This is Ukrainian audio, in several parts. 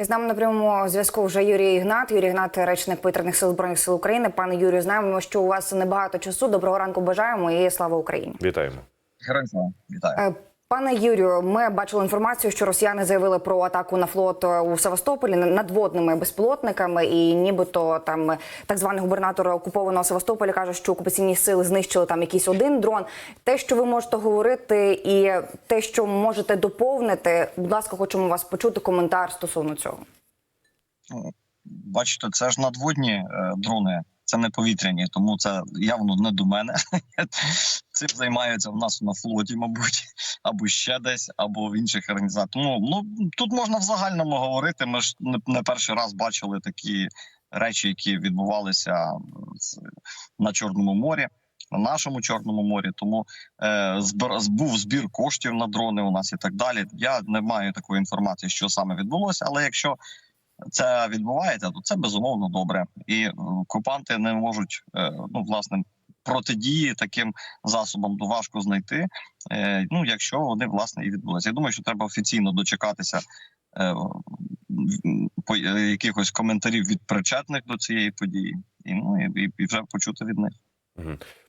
І з нами на прямому зв'язку вже Юрій Ігнат. Юрій Ігнат, речник повітряних сил збройних сил України. Пане Юрію, знаємо, що у вас небагато часу. Доброго ранку бажаємо і слава Україні. Вітаємо. Героям слава. вітаю. Е, Пане Юрію, ми бачили інформацію, що росіяни заявили про атаку на флот е, у Севастополі надводними безпілотниками, і нібито там так званий губернатор окупованого Севастополя каже, що окупаційні сили знищили там якийсь один дрон. Те, що ви можете говорити, і те, що можете доповнити, будь ласка, хочемо вас почути коментар стосовно цього. Бачите, це ж надводні е, дрони, це не повітряні, тому це явно не до мене. Цим займаються в нас на флоті, мабуть, або ще десь, або в інших організаціях. Тому ну тут можна в загальному говорити. Ми ж не, перший раз бачили такі речі, які відбувалися на Чорному морі. На нашому чорному морі, тому е, збір, був збір коштів на дрони у нас і так далі. Я не маю такої інформації, що саме відбулося, але якщо це відбувається, то це безумовно добре. І е, окупанти не можуть е, ну власне протидії таким засобам важко знайти. е, Ну якщо вони власне і відбулися. Я думаю, що треба офіційно дочекатися. Якихось коментарів від причетних до цієї події, і ну і, і- вже почути від них.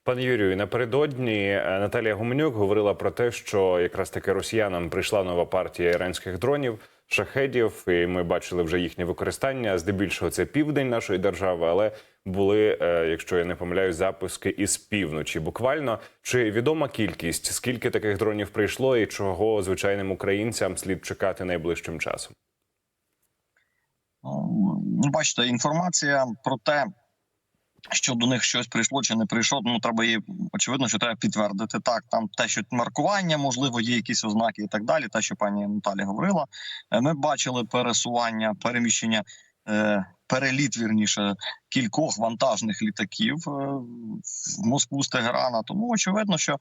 Пане Юрію, напередодні Наталія Гуменюк говорила про те, що якраз таки росіянам прийшла нова партія іранських дронів, шахедів, і ми бачили вже їхнє використання. Здебільшого це південь нашої держави, але були, е, якщо я не помиляюсь, запуски із півночі. Буквально чи відома кількість, скільки таких дронів прийшло, і чого звичайним українцям слід чекати найближчим часом? Ну, бачите, інформація про те, що до них щось прийшло чи не прийшло. Ну треба її очевидно, що треба підтвердити. Так, там те, що маркування, можливо, є якісь ознаки і так далі. Те, що пані Наталі говорила. Е, Ми бачили пересування, переміщення. е, Переліт вірніше кількох вантажних літаків е, в Москву з Тегерана. Тому очевидно, що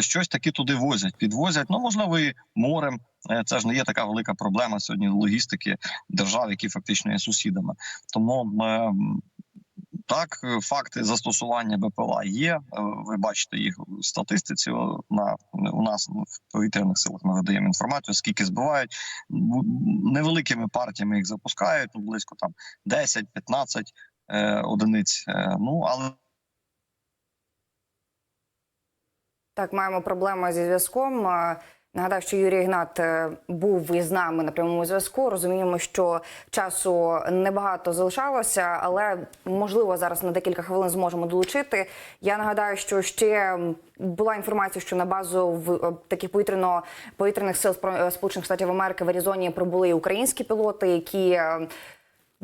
щось таки туди возять, підвозять. Ну можливо, і морем. Це ж не є така велика проблема сьогодні логістики держав, які фактично є сусідами. Тому так, е, факти застосування БПЛА є. Е, Ви бачите їх в статистиці. На у нас в повітряних силах ми видаємо інформацію, скільки збивають невеликими партіями їх запускають. Ну близько там 10-15 е, одиниць. Е, ну але Так, маємо проблеми зі зв'язком. Нагадаю, що Юрій Ігнат е, був із нами на прямому зв'язку. Розуміємо, що часу небагато залишалося, але можливо зараз на декілька хвилин зможемо долучити. Я нагадаю, що ще була інформація, що на базу в е, таких повітряно повітряних сил е, Сполучених Штатів Америки в Аризоні прибули українські пілоти, які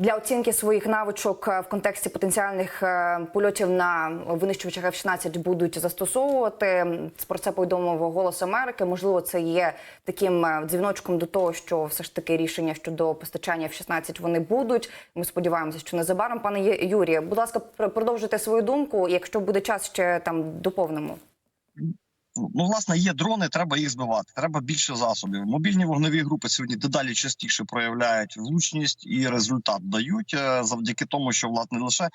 для оцінки своїх навичок е, в контексті потенціальних е, польотів на винищувачах F-16 будуть застосовувати. Про це повідомив голос Америки. Можливо, це є таким е, дзвіночком до того, що все ж таки рішення щодо постачання F-16 вони будуть. Ми сподіваємося, що незабаром. Пане Юрію, будь ласка, пр- продовжуйте свою думку. Якщо буде час, ще там доповнимо. Ну, власне, є дрони, треба їх збивати. Треба більше засобів. Мобільні вогневі групи сьогодні дедалі частіше проявляють влучність і результат дають е, завдяки тому, що власне не лише е,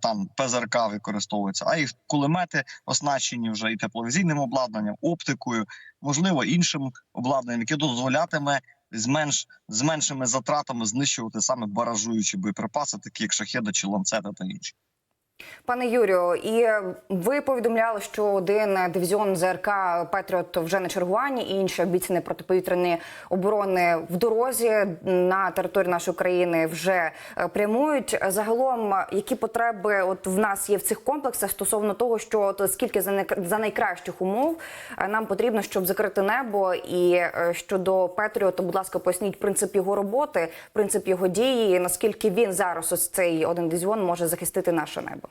там ПЗРК використовується, а й кулемети оснащені вже і тепловізійним обладнанням, оптикою, можливо, іншим обладнанням, яке дозволятиме з менш з меншими затратами знищувати саме баражуючі боєприпаси, такі як шахеда чи ланцети та інші. Пане Юрію, і ви повідомляли, що один дивізіон ЗРК Петріот вже на чергуванні, і інші обіцяні протиповітряної оборони в дорозі на території нашої країни вже е, прямують. Загалом, які потреби от в нас є в цих комплексах стосовно того, що от скільки за найкращих умов е, нам потрібно, щоб закрити небо, і е, щодо Петріота, будь ласка, поясніть принцип його роботи, принцип його дії, наскільки він зараз ось цей один дивізіон може захистити наше небо.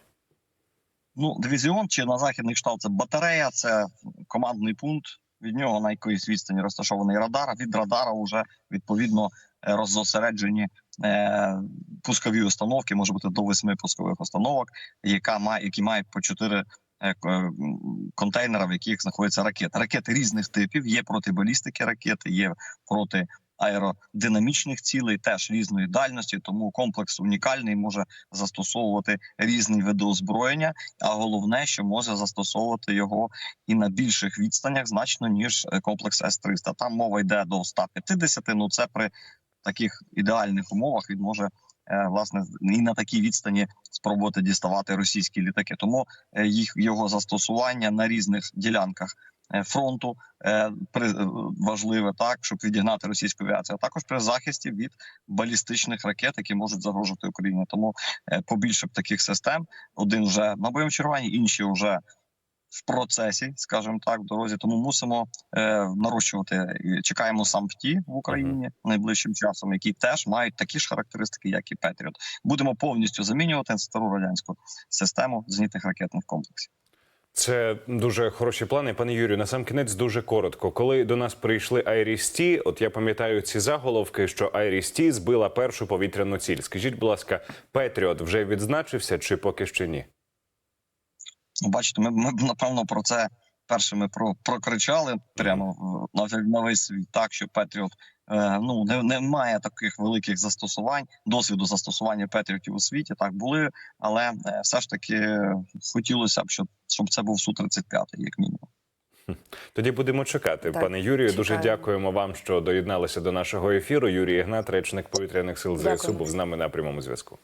Ну, дивізіон чи на західний штаб це батарея, це командний пункт. Від нього на якоїсь відстані розташований радар. Від радара вже відповідно е, роззосереджені е, пускові установки, може бути до восьми пускових установок, яка має які мають по чотири е, контейнера, в яких знаходяться ракети. Ракети різних типів. Є протибалістики ракети, є проти аеродинамічних цілей, теж різної дальності. Тому комплекс унікальний може застосовувати різні види озброєння. А головне, що може застосовувати його і на більших відстанях, значно ніж е, комплекс С 300 Там мова йде до 150, Ну це при таких ідеальних умовах він може е, власне і на такій відстані спробувати діставати російські літаки. Тому е, їх його застосування на різних ділянках е, фронту е, важливе так, щоб відігнати російську авіацію, а також при захисті від балістичних ракет, які можуть загрожувати Україні. Тому побільше б таких систем. Один вже на бойовому чергуванні, інші вже в процесі, скажімо так, в дорозі. Тому мусимо е, нарощувати. Чекаємо сампті в Україні найближчим часом, які теж мають такі ж характеристики, як і Петріот. Будемо повністю замінювати стару радянську систему зенітних ракетних комплексів. Це дуже хороші плани, пане Юрію. На сам кінець дуже коротко. Коли до нас прийшли Айріс-Ті, от я пам'ятаю ці заголовки, що Айріс-Ті збила першу повітряну ціль. Скажіть, будь ласка, Петріот вже відзначився чи поки що ні? Ну, Бачите, ми, ми б, напевно про це першими про прокричали прямо е, на, на весь світ, так що Петріот е, ну не, не має таких великих застосувань, досвіду застосування Петріотів у світі. Так були, але е, все ж таки хотілося б, щоб, щоб це був су 35 як мінімум. Тоді будемо чекати, Так, пане Юрію. Дуже дякуємо вам, що доєдналися до нашого ефіру. Юрій Ігнат, речник повітряних сил ЗСУ, Дякую. був з нами на прямому зв'язку.